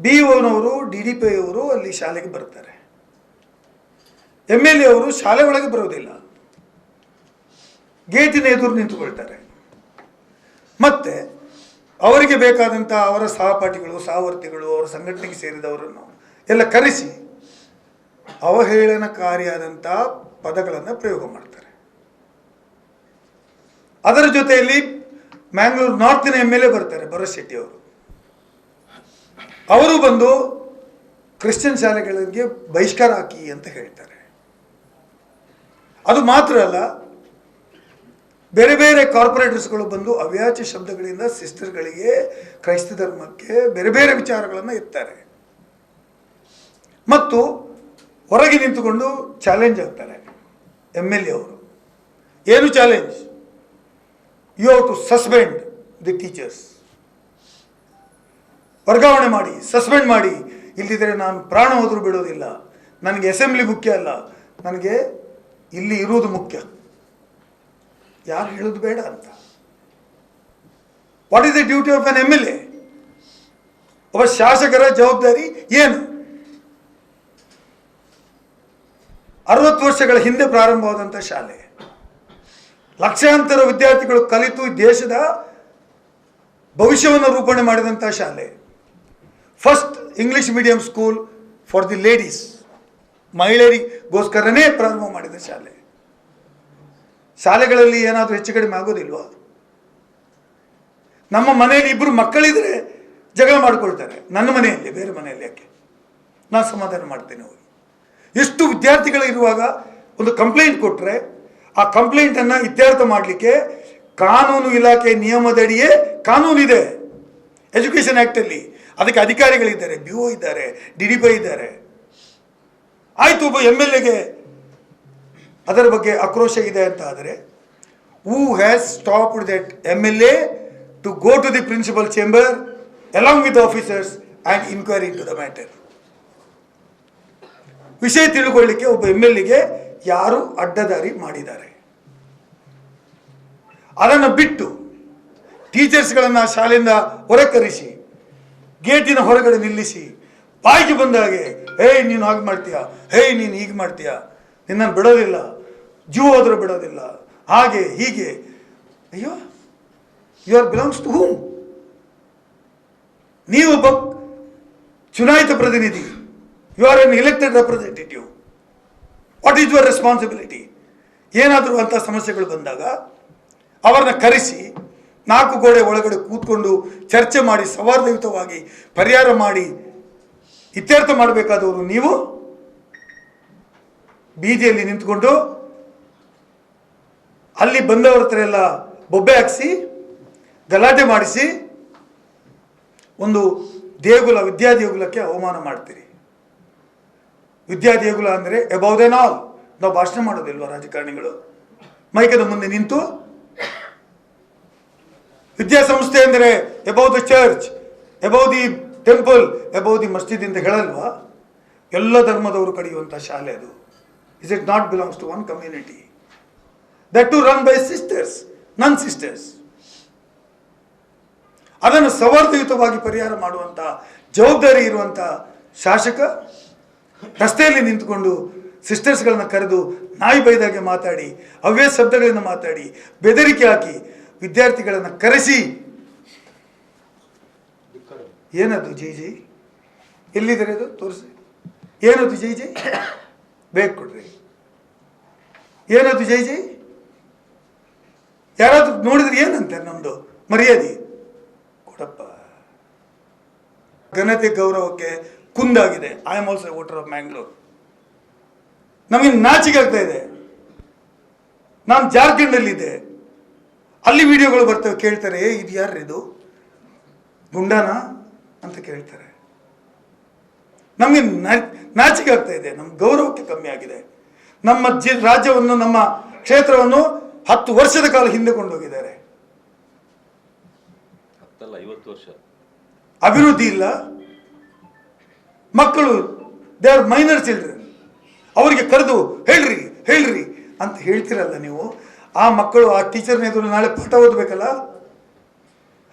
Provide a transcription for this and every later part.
B ಓನವರು D D P ಅವರು ಅಲ್ಲಿ ಶಾಲೆಗೆ ಬರ್ತಾರೆ. ಎಂ ಎಲ್ ಎ ಅವರು ಶಾಲೆ ಒಳಗೆ ಬರೋದಿಲ್ಲ. ಗೇಟಿನ ಎದುರು ನಿಂತುಕೊಳ್ತಾರೆ. ಮತ್ತೆ ಅವರಿಗೆ ಬೇಕಾದಂಥ ಅವರ ಸಹಪಾಠಿಗಳು, ಸಹವರ್ತಿಗಳು, ಅವರ ಸಂಘಟನೆಗೆ ಸೇರಿದವರನ್ನು ಎಲ್ಲ ಕರೆಸಿ ಅವಹೇಳನಕಾರಿಯಾದಂಥ ಪದಗಳನ್ನು ಪ್ರಯೋಗ ಮಾಡ್ತಾರೆ. ಅದರ ಜೊತೆಯಲ್ಲಿ ಮ್ಯಾಂಗ್ಳೂರು ನಾರ್ತಿನ ಎಂ ಎಲ್ ಎ ಬರ್ತಾರೆ, ಭರತ್ ಶೆಟ್ಟಿ ಅವರು. ಅವರು ಬಂದು ಕ್ರಿಶ್ಚಿಯನ್ ಶಾಲೆಗಳಿಗೆ ಬಹಿಷ್ಕಾರ ಹಾಕಿ ಅಂತ ಹೇಳ್ತಾರೆ. ಅದು ಮಾತ್ರ ಅಲ್ಲ, ಬೇರೆ ಬೇರೆ ಕಾರ್ಪೊರೇಟರ್ಸ್ಗಳು ಬಂದು ಅವ್ಯಾಚ ಶಬ್ದಗಳಿಂದ ಸಿಸ್ಟರ್ಗಳಿಗೆ ಕ್ರೈಸ್ತ ಧರ್ಮಕ್ಕೆ ಬೇರೆ ಬೇರೆ ವಿಚಾರಗಳನ್ನು ಎತ್ತಾರೆ. ಮತ್ತು ಹೊರಗೆ ನಿಂತುಕೊಂಡು ಚಾಲೆಂಜ್ ಆಗ್ತಾರೆ ಎಂ ಎಲ್ ಎ ಅವರು. ಏನು challenge? You have to suspend the teachers. ವರ್ಗಾವಣೆ ಮಾಡಿ, ಸಸ್ಪೆಂಡ್ ಮಾಡಿ ಇಲ್ಲದಿದ್ದರೆ ನಾನು ಪ್ರಾಣ ಹೋದರೂ ಬಿಡೋದಿಲ್ಲ. ನನಗೆ ಅಸೆಂಬ್ಲಿ ಮುಖ್ಯ ಅಲ್ಲ. ನನಗೆ ಇಲ್ಲಿ ಇರುವುದು ಮುಖ್ಯ. ಯಾರು ಹೇಳೋದು ಬೇಡ ಅಂತ. What is the duty of an M L A ಒಬ್ಬ ಶಾಸಕರ ಜವಾಬ್ದಾರಿ ಏನು? ಅರವತ್ತು ವರ್ಷಗಳ ಹಿಂದೆ ಪ್ರಾರಂಭವಾದಂಥ ಶಾಲೆ. ಲಕ್ಷಾಂತರ ವಿದ್ಯಾರ್ಥಿಗಳು ಕಲಿತು ದೇಶದ ಭವಿಷ್ಯವನ್ನು ರೂಪಣೆ ಮಾಡಿದಂಥ ಶಾಲೆ. First English medium school for the ladies ಮಹಿಳೆಯರಿಗೋಸ್ಕರನೇ ಪ್ರಾರಂಭ ಮಾಡಿದ ಶಾಲೆ. ಶಾಲೆಗಳಲ್ಲಿ ಏನಾದರೂ ಹೆಚ್ಚು ಕಡಿಮೆ ಆಗೋದಿಲ್ವಾ? ನಮ್ಮ ಮನೆಯಲ್ಲಿ ಇಬ್ಬರು ಮಕ್ಕಳಿದ್ರೆ ಜಗಳ ಮಾಡಿಕೊಳ್ತಾರೆ. ನನ್ನ ಮನೆಯಲ್ಲಿ, ಬೇರೆ ಮನೆಯಲ್ಲಿ ಯಾಕೆ? ನಾನು ಸಮಾಧಾನ ಮಾಡ್ತೇನೆ ಅವರು ಎಷ್ಟು ವಿದ್ಯಾರ್ಥಿಗಳಿರುವಾಗ ಒಂದು ಕಂಪ್ಲೇಂಟ್ ಕೊಟ್ಟರೆ ಆ ಕಂಪ್ಲೇಂಟನ್ನು ಇತ್ಯರ್ಥ ಮಾಡಲಿಕ್ಕೆ ಕಾನೂನು ಇಲಾಖೆ ನಿಯಮದಡಿಯೇ ಕಾನೂನಿದೆ. ಎಜುಕೇಷನ್ ಆ್ಯಕ್ಟಲ್ಲಿ ಅದಕ್ಕೆ ಅಧಿಕಾರಿಗಳಿದ್ದಾರೆ ಬಿ ಓ ಇದ್ದಾರೆ ಡಿ ಡಿ ಪಿ ಇದ್ದಾರೆ. ಆಯಿತು, ಒಬ್ಬ ಎಂ ಎಲ್ ಎಗೆ ಅದರ ಬಗ್ಗೆ ಆಕ್ರೋಶ ಇದೆ ಅಂತ ಆದರೆ who has stopped that M L A to go to the principal chamber along with officers and inquiry to the matter ವಿಷಯ ತಿಳ್ಕೊಳ್ಳಿಕ್ಕೆ ಒಬ್ಬ ಎಂ ಎಲ್ ಎಗೆ ಯಾರು ಅಡ್ಡದಾರಿ ಮಾಡಿದ್ದಾರೆ? ಅದನ್ನು ಬಿಟ್ಟು ಟೀಚರ್ಸ್ಗಳನ್ನು ಶಾಲೆಯಿಂದ ಹೊರಕರಿಸಿ ಗೇಟಿನ ಹೊರಗಡೆ ನಿಲ್ಲಿಸಿ, ಬಾಯಿಗೆ ಬಂದ ಹಾಗೆ, ಹೇಯ್, ನೀನು ಹಾಗೆ ಮಾಡ್ತೀಯಾ? ಹೇಯ್, ನೀನು ಹೀಗೆ ಮಾಡ್ತೀಯಾ? ನಿನ್ನನ್ನು ಬಿಡೋದಿಲ್ಲ ಹೋದ್ರೆ ಬಿಡೋದಿಲ್ಲ. ಹಾಗೆ, ಹೀಗೆ. ಅಯ್ಯೋ you are belongs to whom ಒಬ್ಬ ಚುನಾಯಿತ ಪ್ರತಿನಿಧಿ. You are an elected representative what is your responsibility ಏನಾದರೂ ಅಂಥ ಸಮಸ್ಯೆಗಳು ಬಂದಾಗ, ಅವರನ್ನ ಕರೆಸಿ ನಾಲ್ಕು ಗೋಡೆ ಒಳಗಡೆ ಕೂತ್ಕೊಂಡು ಚರ್ಚೆ ಮಾಡಿ ಸೌಹಾರ್ದಯುತವಾಗಿ ಪರಿಹಾರ ಮಾಡಿ ಇತ್ಯರ್ಥ ಮಾಡಬೇಕಾದವರು ನೀವು? ಬೀದಿಯಲ್ಲಿ ನಿಂತ್ಕೊಂಡು ಅಲ್ಲಿ ಬಂದವರ ಹತ್ರ ಎಲ್ಲ ಬೊಬ್ಬೆ ಹಾಕಿಸಿ, ಗಲಾಟೆ ಮಾಡಿಸಿ, ಒಂದು ದೇಗುಲ, ವಿದ್ಯಾದೇಗುಲಕ್ಕೆ ಅವಮಾನ ಮಾಡ್ತೀರಿ. ವಿದ್ಯಾದೇಗುಲ ಅಂದರೆ ಎಬೌ ನಾವು ಭಾಷಣ ಮಾಡೋದಿಲ್ವ ರಾಜಕಾರಣಿಗಳು? ಮೈಕದ ಮುಂದೆ ನಿಂತು ವಿದ್ಯಾಸಂಸ್ಥೆ ಅಂದರೆ above the church above the temple above the masjid ಅಂತ ಹೇಳಲ್ವಾ? ಎಲ್ಲ ಧರ್ಮದವರು ಕಡಿಯುವಂಥ ಶಾಲೆ ಅದು. Is it not belongs to one community that to run by sisters nun sisters ಅದನ್ನು ಸೌಹಾರ್ದಯುತವಾಗಿ ಪರಿಹಾರ ಮಾಡುವಂಥ ಜವಾಬ್ದಾರಿ ಇರುವಂಥ ಶಾಸಕ ರಸ್ತೆಯಲ್ಲಿ ನಿಂತುಕೊಂಡು ಸಿಸ್ಟರ್ಸ್ಗಳನ್ನ ಕರೆದು ನಾಯಿ ಬೈದಾಗೆ ಮಾತಾಡಿ ಅವ್ಯ ಶಬ್ದಗಳನ್ನು ಮಾತಾಡಿ, ಬೆದರಿಕೆ ಹಾಕಿ ವಿದ್ಯಾರ್ಥಿಗಳನ್ನು ಕರೆಸಿ. ಏನದು ಜೈ ಜೈ? ಎಲ್ಲಿದ್ದಾರೆ ಅದು? ತೋರಿಸಿ. ಏನದು ಜೈ ಜೈ? ಬೇಕು ಕೊಡ್ರಿ. ಏನದು ಜೈ ಜೈ? ಯಾರಾದ್ರೂ ನೋಡಿದ್ರೆ ಏನಂತೆ ನಮ್ಮದು ಮರ್ಯಾದೆ. ಕೊಡಪ್ಪ. ಘನತೆ ಗೌರವಕ್ಕೆ ಕುಂದಾಗಿದೆ. I am also voter of Mangalore ನಮಗೆ ನಾಚಿಕೆ ಆಗ್ತಾ ಇದೆ. ನಾನು ಜಾರ್ಖಂಡಲ್ಲಿದ್ದೆ. ಅಲ್ಲಿ ವಿಡಿಯೋಗಳು ಬರ್ತವೆ ಕೇಳ್ತಾರೆ ಏ ಇದು ಯಾರು ಇದು? ಗುಂಡಾನ? ಅಂತ ಕೇಳ್ತಾರೆ. ನಮಗೆ ನಾಚಿಕೆ ಆಗ್ತಾ ಇದೆ ನಮ್ಮ ಗೌರವಕ್ಕೆ ಕಮ್ಮಿ ಆಗಿದೆ. ನಮ್ಮ ಜಿ ರಾಜ್ಯವನ್ನು ನಮ್ಮ ಕ್ಷೇತ್ರವನ್ನು ಹತ್ತು ವರ್ಷದ ಕಾಲ ಹಿಂದೆ ಕೊಂಡೋಗಿದ್ದಾರೆ. ವರ್ಷ. ಅಭಿವೃದ್ಧಿ ಇಲ್ಲ. ಮಕ್ಕಳು ದೇ ಆರ್ ಮೈನರ್ ಚಿಲ್ಡ್ರನ್. ಅವರಿಗೆ ಕರೆದು ಹೇಳ್ರಿ ಹೇಳ್ರಿ ಅಂತ ಹೇಳ್ತಿರಲ್ಲ ನೀವು ಆ ಮಕ್ಕಳು ಆ ಟೀಚರ್ನ ಎದುರು ನಾಳೆ ಪಾಠ ಓದಬೇಕಲ್ಲ?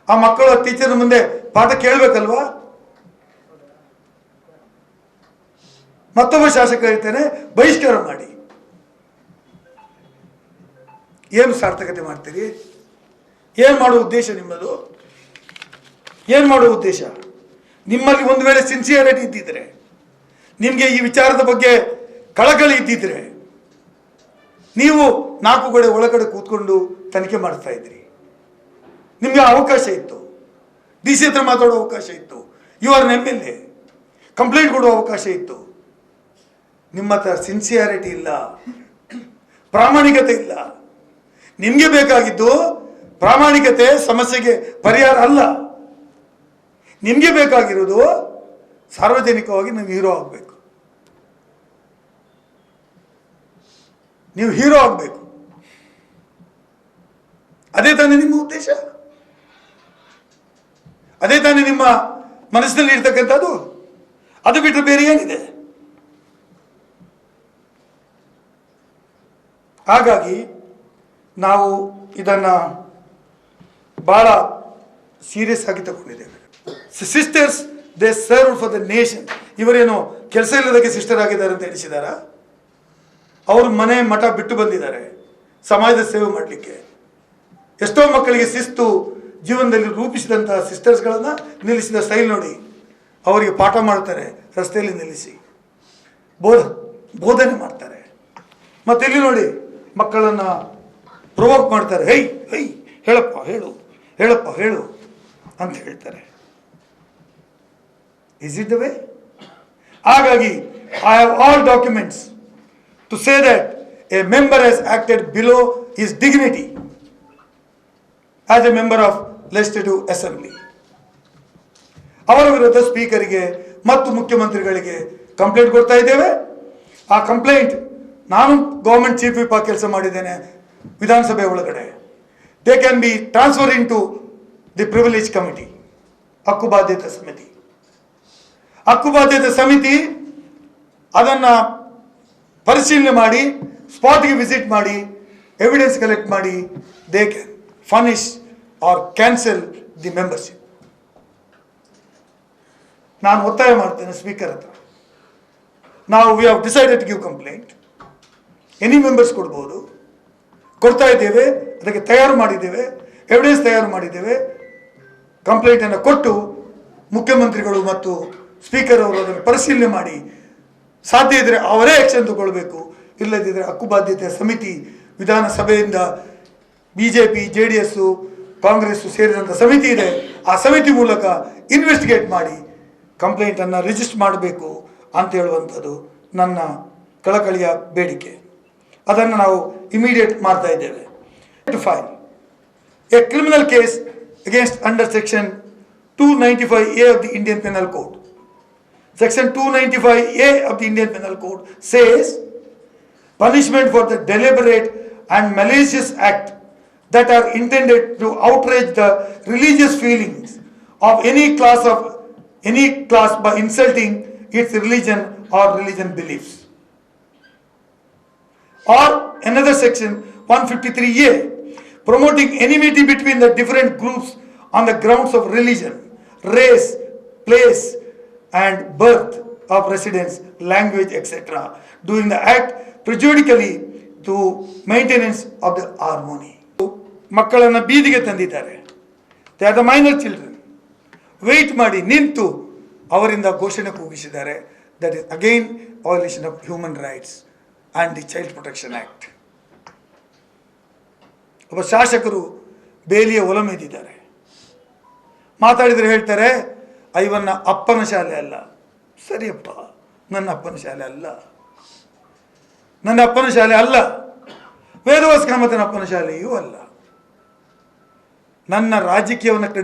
ಆ ಮಕ್ಕಳು ಆ ಟೀಚರ್ ಮುಂದೆ ಪಾಠ ಕೇಳಬೇಕಲ್ವಾ? ಮತ್ತೊಬ್ಬ ಶಾಸಕ ಹೇಳ್ತೇನೆ, ಬಹಿಷ್ಕಾರ ಮಾಡಿ. ಏನು ಸಾರ್ಥಕತೆ ಮಾಡ್ತೀರಿ? ಏನು ಮಾಡೋ ಉದ್ದೇಶ ನಿಮ್ಮದು? ಏನು ಮಾಡುವ ಉದ್ದೇಶ? ನಿಮ್ಮಲ್ಲಿ ಒಂದು ವೇಳೆ ಸಿನ್ಸಿಯರಿಟಿ ಇದ್ದಿದ್ರೆ, ನಿಮಗೆ ಈ ವಿಚಾರದ ಬಗ್ಗೆ ಕಳಕಳಿ ಇದ್ದಿದ್ರೆ ನೀವು ನಾಲ್ಕು ಕಡೆ ಒಳಗಡೆ ಕೂತ್ಕೊಂಡು ತನಿಖೆ ಮಾಡ್ತಾ ಇದ್ರಿ. ನಿಮಗೆ ಅವಕಾಶ ಇತ್ತು. ಡಿ ಸಿ ಹತ್ರ ಮಾತಾಡೋ ಅವಕಾಶ ಇತ್ತು. You are M L A. Complaint ಕೊಡುವ ಅವಕಾಶ ಇತ್ತು. ನಿಮ್ಮ ಹತ್ರ ಸಿನ್ಸಿಯಾರಿಟಿ ಇಲ್ಲ. ಪ್ರಾಮಾಣಿಕತೆ ಇಲ್ಲ. ನಿಮಗೆ ಬೇಕಾಗಿದ್ದು ಪ್ರಾಮಾಣಿಕತೆ ಸಮಸ್ಯೆಗೆ ಪರಿಹಾರ ಅಲ್ಲ. ನಿಮಗೆ ಬೇಕಾಗಿರೋದು ಸಾರ್ವಜನಿಕವಾಗಿ ನೀವು ಹೀರೋ ಆಗಬೇಕು. ನೀವು ಹೀರೋ ಆಗಬೇಕು. ಅದೇ ತಾನೇ ನಿಮ್ಮ ಉದ್ದೇಶ? ಅದೇ ತಾನೇ ನಿಮ್ಮ ಮನಸ್ಸಿನಲ್ಲಿ ಇರ್ತಕ್ಕಂಥದ್ದು? ಅದು ಬಿಟ್ಟರೆ ಬೇರೆ ಏನಿದೆ? ಹಾಗಾಗಿ ನಾವು ಇದನ್ನು ಭಾಳ ಸೀರಿಯಸ್ ಆಗಿ ತಗೊಂಡಿದ್ದೇವೆ. Sisters they serve for the nation ಇವರೇನು ಕೆಲಸ ಇಲ್ಲದಕ್ಕೆ ಸಿಸ್ಟರ್ ಆಗಿದ್ದಾರೆ ಅಂತ ಎಣಿಸಿದಾರ ಅವರು ಮನೆ ಮಠ ಬಿಟ್ಟು ಬಂದಿದ್ದಾರೆ. ಸಮಾಜದ ಸೇವೆ ಮಾಡಲಿಕ್ಕೆ. ಎಷ್ಟೋ ಮಕ್ಕಳಿಗೆ ಶಿಸ್ತು ಜೀವನದಲ್ಲಿ ರೂಪಿಸಿದಂತಹ ಸಿಸ್ಟರ್ಸ್ಗಳನ್ನು ನಿಲ್ಲಿಸಿದ ಸ್ಟೈಲ್ ನೋಡಿ. ಅವರಿಗೆ ಪಾಠ ಮಾಡ್ತಾರೆ, ರಸ್ತೆಯಲ್ಲಿ ನಿಲ್ಲಿಸಿ. ಬೋಧ, ಬೋಧನೆ ಮಾಡ್ತಾರೆ. ಮತ್ತೆ ಇಲ್ಲಿ ನೋಡಿ, ಮಕ್ಕಳನ್ನು ಪ್ರೊವೋಕ್ ಮಾಡ್ತಾರೆ. ಹೈ ಹೈ ಹೇಳಪ್ಪ, ಹೇಳು ಹೇಳಪ್ಪ, ಹೇಳು ಅಂತ ಹೇಳ್ತಾರೆ. ಇಸ್ ಇಟ್ ದ ವೇ ಹಾಗಾಗಿ I have all documents to say that a member has acted below is dignity as a member of legislative assembly ಅವರ ವಿರುದ್ಧ ಸ್ಪೀಕರಿಗೆ ಮತ್ತು ಮುಖ್ಯಮಂತ್ರಿಗಳಿಗೆ ಕಂಪ್ಲೇಂಟ್ ಕೊಡ್ತಾ ಇದ್ದೇವೆ. ಆ ಕಂಪ್ಲೇಂಟ್ ನಾನು ಗೌರ್ಮೆಂಟ್ ಚೀಫ್ ವಿಪ್ ಕೆಲಸ ಮಾಡಿದ್ದೇನೆ ವಿಧಾನಸಭೆ ಒಳಗಡೆ. They can be transfer into the privilege committee ಹಕ್ಕು ಬಾಧ್ಯತೆ ಸಮಿತಿ. ಹಕ್ಕು ಬಾಧ್ಯತೆ ಸಮಿತಿ ಅದನ್ನು ಪರಿಶೀಲನೆ ಮಾಡಿ ಸ್ಪಾಟ್ಗೆ ವಿಸಿಟ್ ಮಾಡಿ ಎವಿಡೆನ್ಸ್ ಕಲೆಕ್ಟ್ ಮಾಡಿ they can punish or cancel the membership ನಾನು ಒತ್ತಾಯ ಮಾಡ್ತೇನೆ ಸ್ಪೀಕರ್ ಹತ್ರ. ನಾವು we have decided give complaint any members ಕೊಡ್ಬೋದು. ಕೊಡ್ತಾ ಇದ್ದೇವೆ, ಅದಕ್ಕೆ ತಯಾರು ಮಾಡಿದ್ದೇವೆ ಎವಿಡೆನ್ಸ್ ತಯಾರು ಮಾಡಿದ್ದೇವೆ. ಕಂಪ್ಲೇಂಟನ್ನು ಕೊಟ್ಟು ಮುಖ್ಯಮಂತ್ರಿಗಳು ಮತ್ತು ಸ್ಪೀಕರ್ ಅವರು ಅದನ್ನು ಪರಿಶೀಲನೆ ಮಾಡಿ ಸಾಧ್ಯ ಇದ್ದರೆ ಅವರೇ ಆ್ಯಕ್ಷನ್ ತಗೊಳ್ಬೇಕು. ಇಲ್ಲದಿದ್ದರೆ ಹಕ್ಕುಬಾಧ್ಯತೆ ಸಮಿತಿ, ವಿಧಾನಸಭೆಯಿಂದ B J P J D S Congress ಸೇರಿದಂಥ ಸಮಿತಿ ಇದೆ. ಆ ಸಮಿತಿ ಮೂಲಕ ಇನ್ವೆಸ್ಟಿಗೇಟ್ ಮಾಡಿ ಕಂಪ್ಲೇಂಟನ್ನು ರಿಜಿಸ್ಟರ್ ಮಾಡಬೇಕು ಅಂತ ಹೇಳುವಂಥದ್ದು ನನ್ನ ಕಳಕಳಿಯ ಬೇಡಿಕೆ. ಅದನ್ನು ನಾವು ಇಮಿಡಿಯೇಟ್ ಮಾಡ್ತಾ ಇದ್ದೇವೆ. To a criminal case against under section two ninety five A of the Indian penal code Section 295A of the Indian Penal Code says punishment for the deliberate and malicious act that are intended to outrage the religious feelings of any class of any class by insulting its religion or religion beliefs. Or another section 153A promoting enmity between the different groups on the grounds of religion, race, place, and birth of residence, language, etc., During the act prejudically to maintenance of the harmony. ಮಕ್ಕಳನ್ನು ಬೀದಿಗೆ ತಂದಿದ್ದಾರೆ they are the minor children wait ಮಾಡಿ ನಿಂತು ಅವರಿಂದ ಘೋಷಣೆ ಕೂಗಿಸಿದ್ದಾರೆ that is again violation of human rights and the child protection act ಒಬ್ಬ ಶಾಸಕರು ಬೇಲಿಯ ಒಲಮೆದಿದ್ದಾರೆ ಮಾತಾಡಿದರೆ ಹೇಳ್ತಾರೆ ಐವನ್ನ ಅಪ್ಪನ ಶಾಲೆ ಅಲ್ಲ. ಸರಿಯಪ್ಪ, ನನ್ನ ಅಪ್ಪನ ಶಾಲೆ ಅಲ್ಲ. ನನ್ನ ಅಪ್ಪನ ಶಾಲೆ ಅಲ್ಲ. ವೇದವಾಸ್ ಕಾಮತನ ಅಪ್ಪನ ಶಾಲೆಯೂ ಅಲ್ಲ. ನನ್ನ ರಾಜಕೀಯವನ್ನು